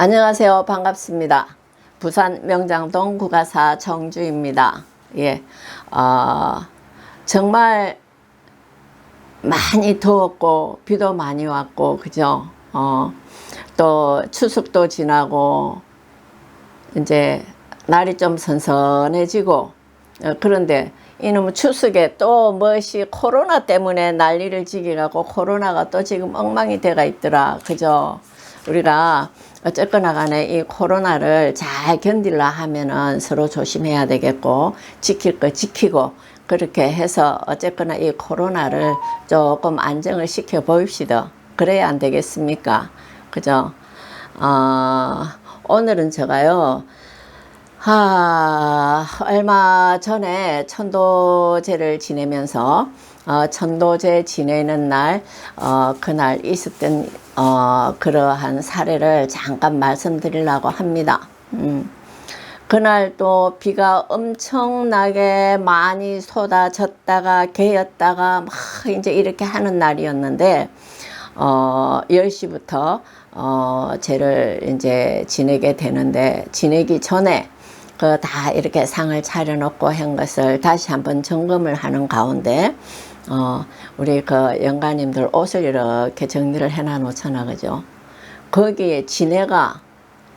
안녕하세요. 반갑습니다. 부산 명장동 국가사 정주입니다. 예, 어, 정말 많이 더웠고 비도 많이 왔고 그죠? 어, 또 추석도 지나고 이제 날이 좀 선선해지고 어, 그런데 이놈의 추석에 또 무엇이 코로나 때문에 난리를 지게 가고 코로나가 또 지금 엉망이 돼가 있더라 그죠? 우리가 어쨌거나 간에 이 코로나를 잘 견딜라 하면은 서로 조심해야 되겠고 지킬 거 지키고 그렇게 해서 어쨌거나 이 코로나를 조금 안정을 시켜 보입시다. 그래야 안 되겠습니까? 그죠? 어, 오늘은 제가요, 하, 얼마 전에 천도제를 지내면서 어, 천도제 지내는 날, 어, 그날 있었던 어, 그러한 사례를 잠깐 말씀드리려고 합니다. 음. 그날 또 비가 엄청나게 많이 쏟아졌다가 개였다가 막 이제 이렇게 하는 날이었는데, 어, 10시부터, 어, 쟤를 이제 지내게 되는데, 지내기 전에 그 다 이렇게 상을 차려놓고 한 것을 다시 한번 점검을 하는 가운데, 어, 우리 그 영가님들 옷을 이렇게 정리를 해놔 놓잖아, 그죠? 거기에 지네가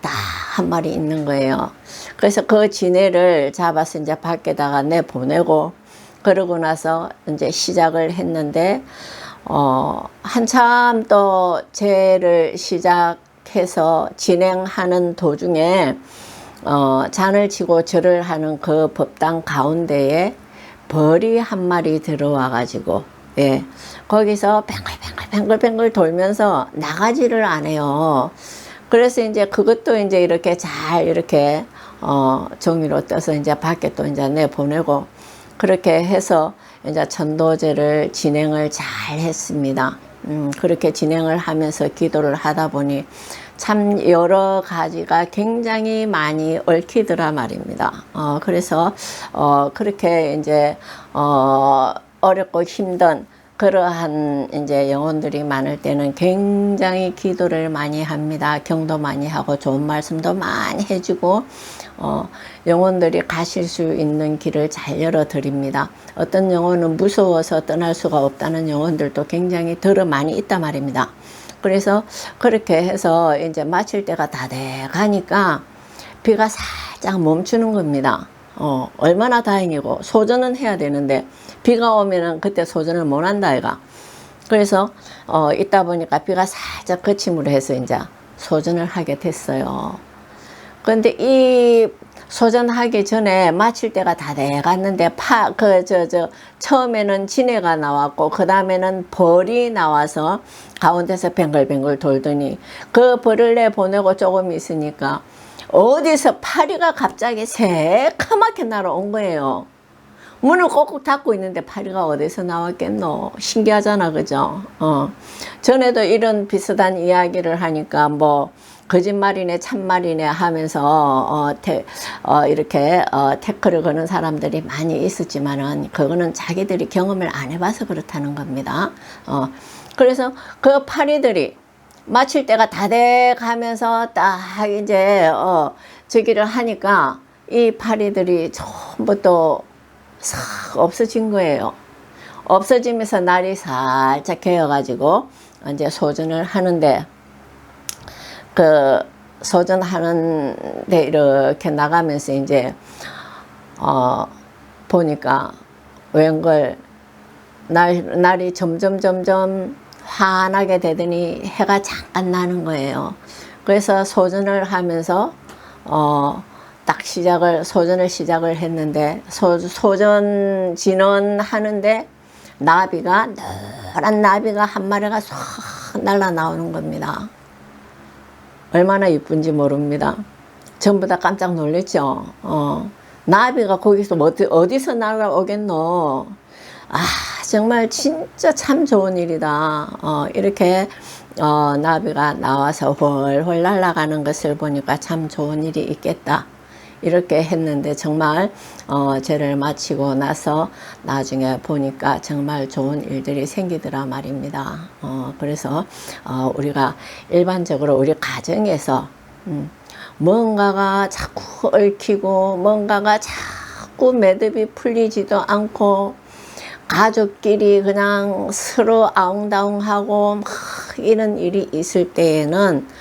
딱 한 마리 있는 거예요. 그래서 그 지네를 잡아서 이제 밖에다가 내 보내고, 그러고 나서 이제 시작을 했는데, 어, 한참 또 제를 시작해서 진행하는 도중에, 어, 잔을 치고 절을 하는 그 법당 가운데에 벌이 한 마리 들어와 가지고 예 거기서 뱅글뱅글 뱅글뱅글 돌면서 나가지를 안 해요. 그래서 이제 그것도 이제 이렇게 잘 이렇게 어 종이로 떠서 이제 밖에 또 이제 내 보내고 그렇게 해서 이제 전도제를 진행을 잘 했습니다. 음, 그렇게 진행을 하면서 기도를 하다 보니 참 여러 가지가 굉장히 많이 얽히더라 말입니다. 어, 그래서, 어, 그렇게 이제, 어, 어렵고 힘든 그러한 이제 영혼들이 많을 때는 굉장히 기도를 많이 합니다. 경도 많이 하고 좋은 말씀도 많이 해주고, 어, 영혼들이 가실 수 있는 길을 잘 열어 드립니다. 어떤 영혼은 무서워서 떠날 수가 없다는 영혼들도 굉장히 더러 많이 있단 말입니다. 그래서 그렇게 해서 이제 마칠 때가 다 돼 가니까 비가 살짝 멈추는 겁니다. 어, 얼마나 다행이고 소전은 해야 되는데 비가 오면은 그때 소전을 못 한다 아이가. 그래서 어, 있다 보니까 비가 살짝 그침으로 해서 이제 소전을 하게 됐어요. 그런데 이 소전하기 전에 마칠 때가 다 돼 갔는데 파 그 저 저 처음에는 진해가 나왔고 그 다음에는 벌이 나와서 가운데서 뱅글뱅글 돌더니 그 벌을 내 보내고 조금 있으니까 어디서 파리가 갑자기 새카맣게 날아온 거예요. 문을 꼭꼭 닫고 있는데 파리가 어디서 나왔겠노? 신기하잖아, 그죠? 어. 전에도 이런 비슷한 이야기를 하니까 뭐, 거짓말이네, 참말이네 하면서, 어, 태, 어, 이렇게, 어, 태클을 거는 사람들이 많이 있었지만은, 그거는 자기들이 경험을 안 해봐서 그렇다는 겁니다. 어. 그래서 그 파리들이 마칠 때가 다 돼 가면서 딱 이제, 어, 저기를 하니까, 이 파리들이 전부 또 싹 없어진 거예요. 없어지면서 날이 살짝 개어가지고 이제 소전을 하는데 그 소전하는데 이렇게 나가면서 이제 어 보니까 웬걸 날 날이 점점 점점 환하게 되더니 해가 잠깐 나는 거예요. 그래서 소전을 하면서 어. 딱 시작을 소전을 시작을 했는데 소, 소전 진원하는데 나비가 노란 나비가 한 마리가 쏙 날라 나오는 겁니다. 얼마나 이쁜지 모릅니다. 전부 다 깜짝 놀랐죠. 어, 나비가 거기서 어디, 어디서 날아오겠노? 아, 정말 진짜 참 좋은 일이다. 어, 이렇게 어, 나비가 나와서 훨훨 날아가는 것을 보니까 참 좋은 일이 있겠다. 이렇게 했는데 정말 어, 죄를 마치고 나서 나중에 보니까 정말 좋은 일들이 생기더라 말입니다. 어, 그래서 어, 우리가 일반적으로 우리 가정에서 음, 뭔가가 자꾸 얽히고 뭔가가 자꾸 매듭이 풀리지도 않고 가족끼리 그냥 서로 아웅다웅하고 막 이런 일이 있을 때에는 꼭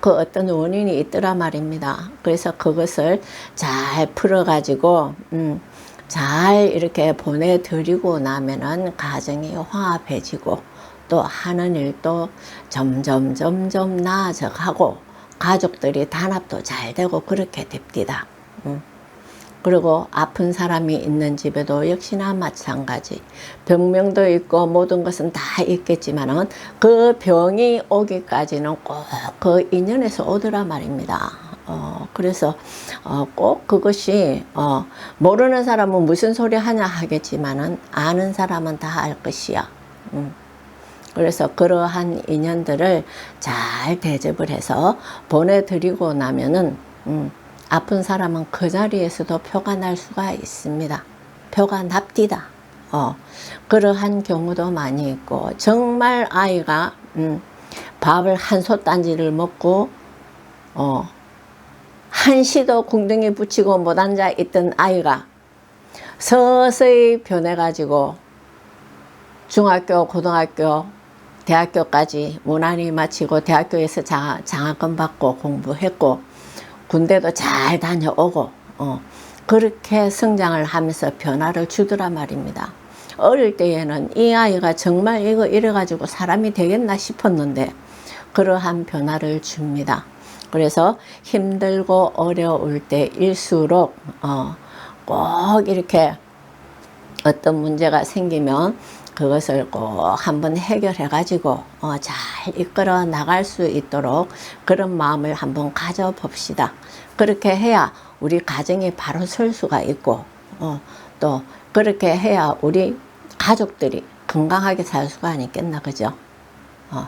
그 어떤 원인이 있더라 말입니다. 그래서 그것을 잘 풀어가지고 음, 잘 이렇게 보내드리고 나면은 가정이 화합해지고 또 하는 일도 점점 점점 나아져가고 가족들이 단합도 잘 되고 그렇게 됩니다. 음. 그리고 아픈 사람이 있는 집에도 역시나 마찬가지. 병명도 있고 모든 것은 다 있겠지만은 그 병이 오기까지는 꼭 그 인연에서 오더라 말입니다. 어, 그래서 어, 꼭 그것이 어, 모르는 사람은 무슨 소리 하냐 하겠지만은 아는 사람은 다 알 것이야. 음. 그래서 그러한 인연들을 잘 대접을 해서 보내드리고 나면은 음, 아픈 사람은 그 자리에서도 표가 날 수가 있습니다. 표가 납디다. 어, 그러한 경우도 많이 있고 정말 아이가 음, 밥을 한 솥 단지를 먹고 어, 한시도 궁둥이 붙이고 못 앉아 있던 아이가 서서히 변해가지고 중학교, 고등학교, 대학교까지 무난히 마치고 대학교에서 장, 장학금 받고 공부했고 군대도 잘 다녀오고 어, 그렇게 성장을 하면서 변화를 주더라 말입니다. 어릴 때에는 이 아이가 정말 이거 이래가지고 사람이 되겠나 싶었는데 그러한 변화를 줍니다. 그래서 힘들고 어려울 때일수록 어, 꼭 이렇게 어떤 문제가 생기면 그것을 꼭 한번 해결해 가지고 어, 잘 이끌어 나갈 수 있도록 그런 마음을 한번 가져 봅시다. 그렇게 해야 우리 가정이 바로 설 수가 있고 어, 또 그렇게 해야 우리 가족들이 건강하게 살 수가 아니겠나 그죠? 어,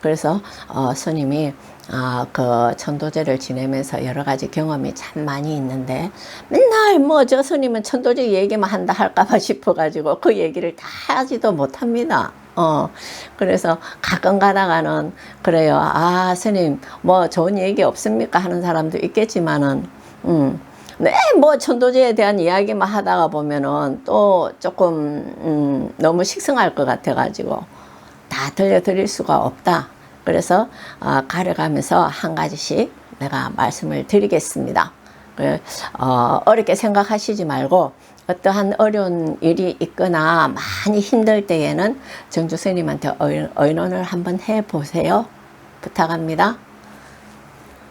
그래서 어, 스님이 아, 그 천도제를 지내면서 여러 가지 경험이 참 많이 있는데 맨날 뭐 저 스님은 천도제 얘기만 한다 할까봐 싶어가지고 그 얘기를 다 하지도 못합니다. 어, 그래서 가끔 가다가는 그래요. 아, 스님, 뭐 좋은 얘기 없습니까? 하는 사람도 있겠지만은, 음, 네, 뭐 천도제에 대한 이야기만 하다가 보면은 또 조금, 음, 너무 식성할 것 같아가지고 다 들려드릴 수가 없다. 그래서 어, 가려가면서 한 가지씩 내가 말씀을 드리겠습니다. 그, 어, 어렵게 생각하시지 말고 어떠한 어려운 일이 있거나 많이 힘들 때에는 정주 스님한테 의- 의논을 한번 해 보세요. 부탁합니다.